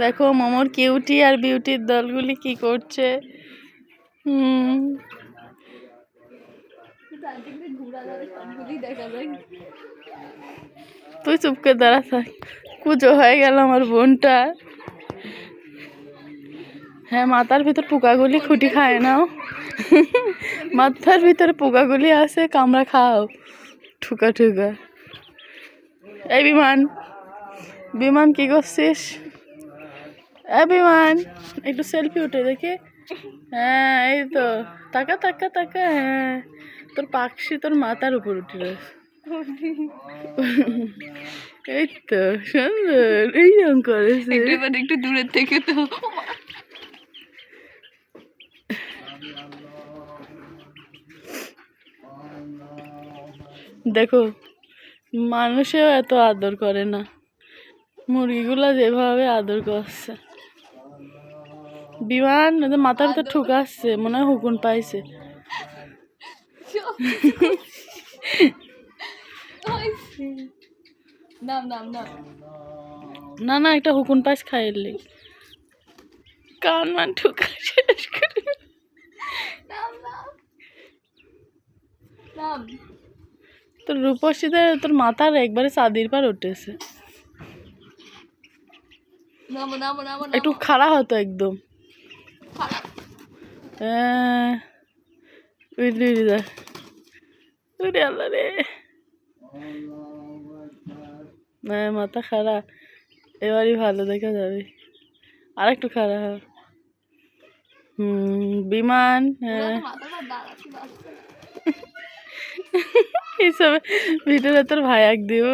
দেখো মোমোর কিউটি আর বিউটির দলগুলি কি করছে? তুই চুপ করে দাঁড়া থাক। কুজো হয়ে গেল আমার বোনটা। হ্যাঁ মাথার ভিতর পোকাগুলি খুঁটি খায় নাও। মাথার ভিতরে পোকাগুলি আছে, কামড়া খাও। ঠুকা ঠুকা। এই বিমান। বিমান কি করছিস? এ বিমান একটু সেলফি উঠে দেখি। হ্যাঁ এই তো। তাকা তাকা তাকা হ্যাঁ। তোর পাখি তোর মাথার উপর উঠে রয়েছে। এই তো সুন্দর। এইরকম করেছে। একটু দূরের থেকে তো। দেখো মানুষেও এত আদর করে না। মুরগিগুলো যেভাবে আদর করছে। বিমান ওদের মাথার ভিতর ঠুকাচ্ছে মনে হয় হুকুন পাইছে। না না একটা হুকুন পাইস খাইলি কান মান ঠুকা শেষ করে। তোর রূপসীদের তোর মাথার একবারে চাঁদির পার উঠেছে। একটু খাড়া হতো একদম। হ্যাঁ। না মাথা খাড়া। এবারই ভালো দেখা যাবে। আর একটু খাড়া হ। হুম বিমান হ্যাঁ। এইসব ভিতরে তোর ভাইয়াক দিব।